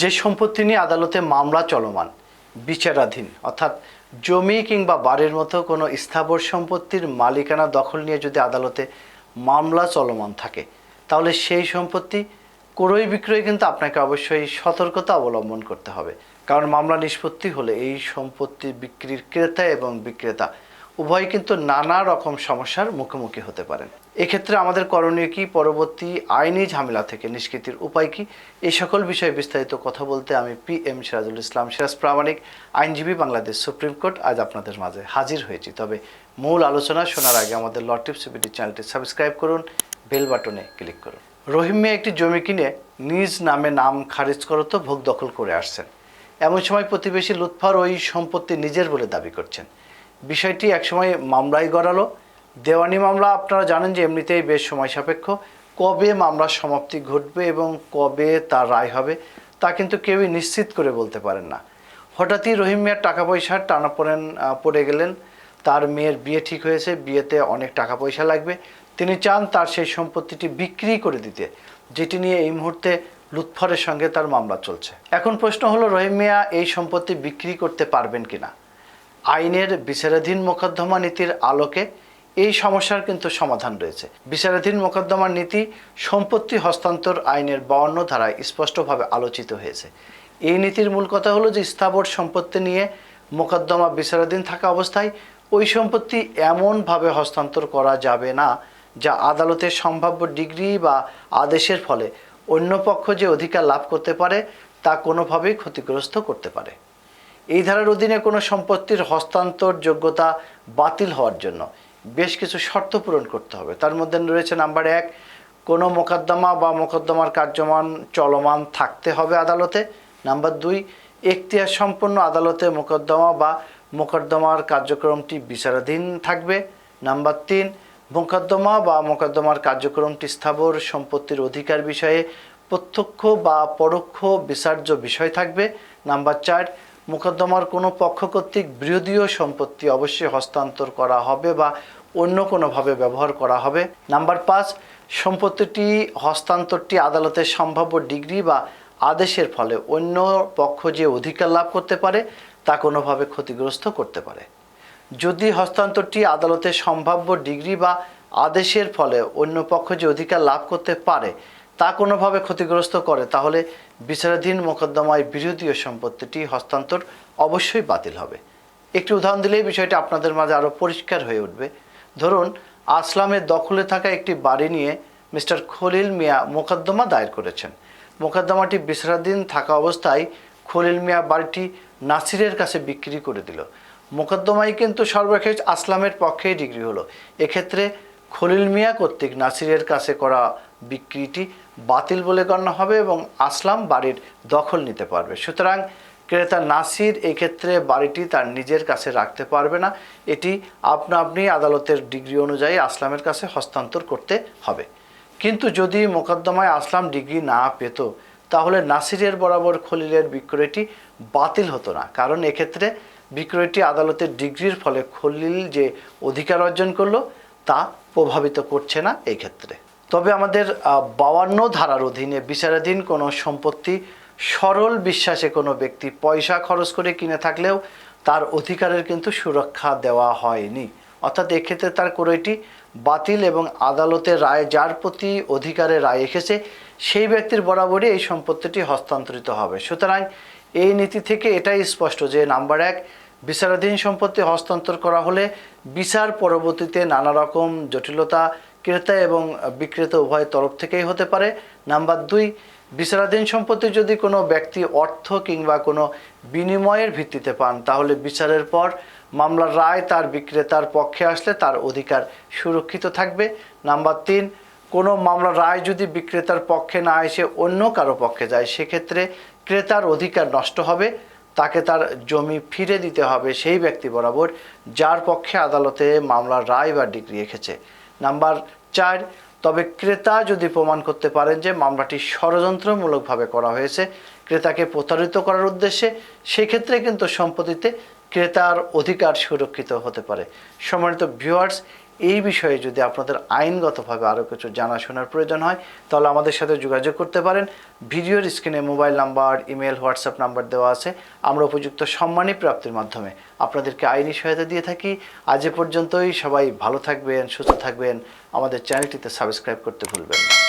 যে সম্পত্তি নিয়ে আদালতে মামলা চলমান, বিচারাধীন, অর্থাৎ জমি কিংবা বাড়ির মতো কোনো স্থাবর সম্পত্তির মালিকানা দখল নিয়ে যদি আদালতে মামলা চলমান থাকে, তাহলে সেই সম্পত্তি ক্রয় বিক্রয় কিন্তু আপনাকে অবশ্যই সতর্কতা অবলম্বন করতে হবে। কারণ মামলা নিষ্পত্তি হলে এই সম্পত্তি বিক্রির ক্রেতা এবং বিক্রেতা উভয় কিন্তু নানা রকম সমস্যার মুখোমুখি হতে পারেন। এক্ষেত্রে আমাদের করণীয় কি? পরবর্তী আইনি ঝামেলা থেকে নিষ্কৃতির উপায় কি? এই সকল বিষয়ে বিস্তারিত কথা বলতে আমি পি এম সিরাজুল ইসলাম সিরাজ প্রামাণিক, আইনজীবী বাংলাদেশ সুপ্রিম কোর্ট আজ আপনাদের মাঝে হাজির হয়েছি। তবে মূল আলোচনা শোনার আগে আমাদের লটিপ সিবিডি চ্যানেলটি সাবস্ক্রাইব করুন, বেল বাটনে ক্লিক করুন। রহিম মিয়া একটি জমি কিনে নিজ নামে নাম খারিজ করত ভোগ দখল করে আসছেন। এমন সময় প্রতিবেশী লুৎফার ওই সম্পত্তি নিজের বলে দাবি করছেন। বিষয়টি একসময় মামলায় গড়ালো দেওয়ানি মামলা, আপনারা জানেন যে এমনিতেই বেশ সময় সাপেক্ষ। কবে মামলার সমাপ্তি ঘটবে এবং কবে তার রায় হবে, তা কিন্তু কেউই নিশ্চিত করে বলতে পারেন না। হঠাৎই রহিম মিয়ার টাকা পয়সার টানাপোড়েন পড়ে গেলেন। তার মেয়ের বিয়ে ঠিক হয়েছে, বিয়েতে অনেক টাকা পয়সা লাগবে। তিনি চান তার সেই সম্পত্তিটি বিক্রি করে দিতে, যেটি নিয়ে এই মুহূর্তে লুৎফরের সঙ্গে তার মামলা চলছে। এখন প্রশ্ন হলো, রহিম মিয়া এই সম্পত্তি বিক্রি করতে পারবেন কিনা? আইনের বিচারাধীন মোকদ্দমা নীতির আলোকে এই সমস্যার কিন্তু সমাধান রয়েছে। বিচারাধীন মোকদ্দমার নীতি সম্পত্তি হস্তান্তর আইনের বাউন্ন ধারায় স্পষ্টভাবে আলোচিত হয়েছে। এই নীতির মূল কথা হলো যে, স্থাবর সম্পত্তি নিয়ে মোকদ্দমা বিচারাধীন থাকা অবস্থায় ওই সম্পত্তি এমনভাবে হস্তান্তর করা যাবে না যা আদালতের সম্ভাব্য ডিগ্রি বা আদেশের ফলে অন্য পক্ষ যে অধিকার লাভ করতে পারে তা কোনোভাবেই ক্ষতিগ্রস্ত করতে পারে। এই ধারার অধীনে কোনো সম্পত্তির হস্তান্তর যোগ্যতা বাতিল হওয়ার জন্য বেশ কিছু শর্ত পূরণ করতে হবে। তার মধ্যে রয়েছে নাম্বার এক, কোনো মোকদ্দমা বা মোকদ্দমার কার্যমান চলমান থাকতে হবে আদালতে। নাম্বার দুই, এখতিয়ার সম্পন্ন আদালতে মোকদ্দমা বা মোকদ্দমার কার্যক্রমটি বিচারাধীন থাকবে। নাম্বার তিন, মোকদ্দমা বা মোকদ্দমার কার্যক্রমটি স্থাবর সম্পত্তির অধিকার বিষয়ে প্রত্যক্ষ বা পরোক্ষ বিচার্য বিষয় থাকবে। নাম্বার চার মোকদ্দমার কোনো পক্ষ কর্তৃক বৃহদীয় সম্পত্তি অবশ্যই হস্তান্তর করা হবে বা অন্য কোনোভাবে ব্যবহার করা হবে। নাম্বার পাঁচ, সম্পত্তিটি হস্তান্তরটি আদালতের সম্ভাব্য ডিগ্রি বা আদেশের ফলে অন্য পক্ষ যে অধিকার লাভ করতে পারে, তা কোনোভাবে ক্ষতিগ্রস্ত করতে পারে। যদি হস্তান্তরটি আদালতের সম্ভাব্য ডিগ্রি বা আদেশের ফলে অন্য পক্ষ যে অধিকার লাভ করতে পারে তা কোনোভাবে ক্ষতিগ্রস্ত করে, তাহলে বিচারাধীন মোকদ্দমায় বিরোধীয় সম্পত্তিটি হস্তান্তর অবশ্যই বাতিল হবে। একটি উদাহরণ দিলেই বিষয়টি আপনাদের মাঝে আরও পরিষ্কার হয়ে উঠবে। ধরুন আসলামের দখলে থাকা একটি বাড়ি নিয়ে মিস্টার খলিল মিয়া মোকদ্দমা দায়ের করেছেন। মোকদ্দমাটি বিচারাধীন থাকা অবস্থায় খলিল মিয়া বাড়িটি নাসিরের কাছে বিক্রি করে দিল। মোকদ্দমায় কিন্তু সর্বশেষ আসলামের পক্ষেই ডিগ্রি হলো। এক্ষেত্রে খলিল মিয়া কর্তৃক নাসিরের কাছে করা বিক্রিটি বাতিল বলে গণ্য হবে এবং আসলাম বাড়ির দখল নিতে পারবে। সুতরাং ক্রেতা নাসির এক্ষেত্রে বাড়িটি তার নিজের কাছে রাখতে পারবে না। এটি আপনা আপনি আদালতের ডিগ্রি অনুযায়ী আসলামের কাছে হস্তান্তর করতে হবে। কিন্তু যদি মোকদ্দমায় আসলাম ডিগ্রি না পেত, তাহলে নাসিরের বরাবর খলিলের বিক্রয়টি বাতিল হতো না। কারণ এক্ষেত্রে বিক্রয়টি আদালতের ডিগ্রির ফলে খলিল যে অধিকার অর্জন করল, তা প্রভাবিত করছে না এই ক্ষেত্রে তবে আমাদের বাউান্ন ধারার অধীনে বিচারাধীন কোনো সম্পত্তি সরল বিশ্বাসে কোনো ব্যক্তি পয়সা খরচ করে কিনে থাকলেও তার অধিকারের কিন্তু সুরক্ষা দেওয়া হয়নি। অর্থাৎ এক্ষেত্রে তার ক্রয়টি বাতিল এবং আদালতের রায় যার প্রতি অধিকারে রায় এসেছে, সেই ব্যক্তির বরাবরই এই সম্পত্তিটি হস্তান্তরিত হবে। সুতরাং এই নীতি থেকে এটাই স্পষ্ট যে, নাম্বার এক, বিচারাধীন সম্পত্তি হস্তান্তর করা হলে বিচার পরবর্তীতে নানা রকম জটিলতা ক্রেতা এবং বিক্রেতা উভয় তরফ থেকেই হতে পারে। নাম্বার দুই, বিচারাধীন সম্পত্তি যদি কোনো ব্যক্তি অর্থ কিংবা কোনো বিনিময়ের ভিত্তিতে পান, তাহলে বিচারের পর মামলার রায় তার বিক্রেতার পক্ষে আসলে তার অধিকার সুরক্ষিত থাকবে। নাম্বার তিন, কোনো মামলার রায় যদি বিক্রেতার পক্ষে না এসে অন্য কারও পক্ষে যায়, সেক্ষেত্রে ক্রেতার অধিকার নষ্ট হবে। তাকে তার জমি ফিরে দিতে হবে সেই ব্যক্তি বরাবর, যার পক্ষে আদালতে মামলার রায় বা ডিগ্রি এসেছে নাম্বার চার, তবে ক্রেতা যদি প্রমাণ করতে পারেন যে মামলাটি ষড়যন্ত্রমূলকভাবে করা হয়েছে, ক্রেতাকে প্রতারিত করার উদ্দেশ্যে, সেক্ষেত্রে কিন্তু সম্পত্তিতে ক্রেতার অধিকার সুরক্ষিত হতে পারে। সম্মানিত ভিউয়ার্স এই বিষয়ে যদি আপনাদের আইনগতভাবে আরও কিছু জানাশোনার প্রয়োজন হয়, তাহলে আমাদের সাথে যোগাযোগ করতে পারেন। ভিডিওর স্ক্রিনে mobile number, email, WhatsApp number দেওয়া আছে। আমরা উপযুক্ত সম্মানী প্রাপ্তির মাধ্যমে আপনাদেরকে আইনি সহায়তা দিয়ে থাকি। আজ এ পর্যন্তই। সবাই ভালো থাকবেন, সুস্থ থাকবেন। আমাদের চ্যানেলটিতে সাবস্ক্রাইব করতে ভুলবেন না।